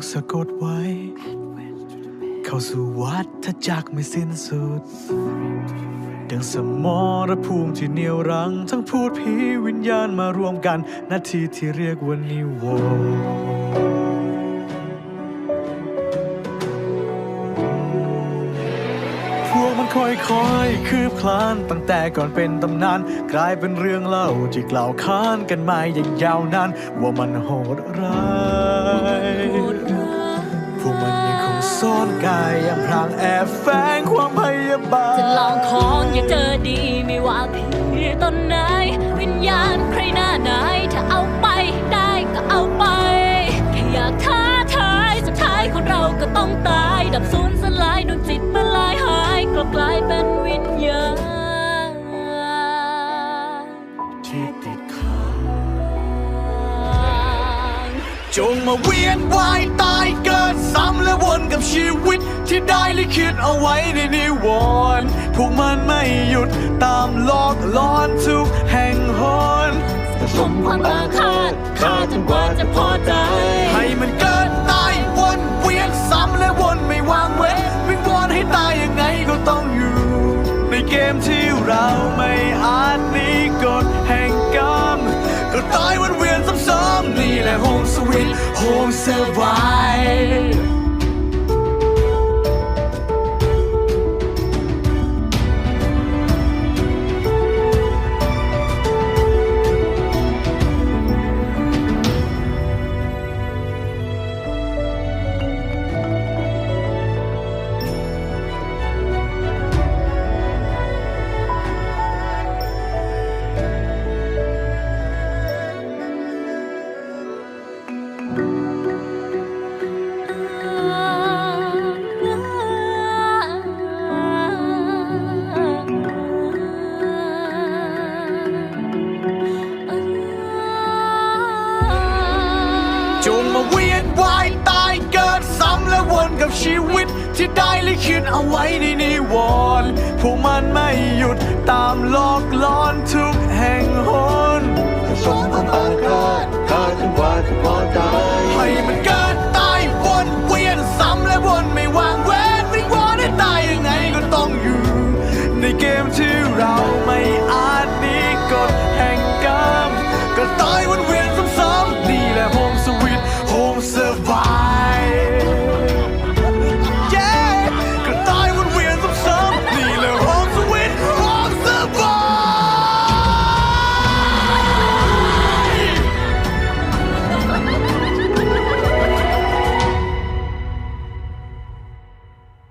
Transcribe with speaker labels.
Speaker 1: กสะกดไว้ เข้าสู่วัฏจักรไม่สิ้นสุด ดังสมรภูมิที่เหนียวรัง ทั้งพูดผีวิญญาณมารวมกันนาทีที่เรียกว่านิวรณ์พวกมันค่อยๆ คืบคลานตั้งแต่ก่อนเป็นตำนาน กลายเป็นเรื่องเล่าที่กล่าวค้านกันมาอย่างยาวนานว่ามันโหดร้าย ซ่อนกายอำพรางแอบแฝงความพยาบาท
Speaker 2: จะลองของอย่าเจอดีไม่ว่าผีตนไหน วิญญาณใครหน้าไหน ถ้าเอาไปได้ก็เอาไป แค่อยากท้าทายสุดท้ายคนเราก็ต้องตาย ดับสูญสลายดวงจิตมันลายหายกลับกลายเป็นวิญญาณ
Speaker 1: จงมาเวียนวายตายเกิดซ้ำและวนกับชีวิต ที่ได้ลิขิตเอาไว้ในนิวรณ์พวกมันไม่หยุดตามลอกล้อนทุกแห่งหน
Speaker 2: ผมความอาฆาตฆ่าจนกว่าจะพอใจ
Speaker 1: สวิ จงมาเวียนวายตายเกิดซ้ำและวนกับชีวิต ที่ได้ลิขิตเอาไว้ในนิวรณ์พวกมันไม่หยุดตามหลอกล้อนทุก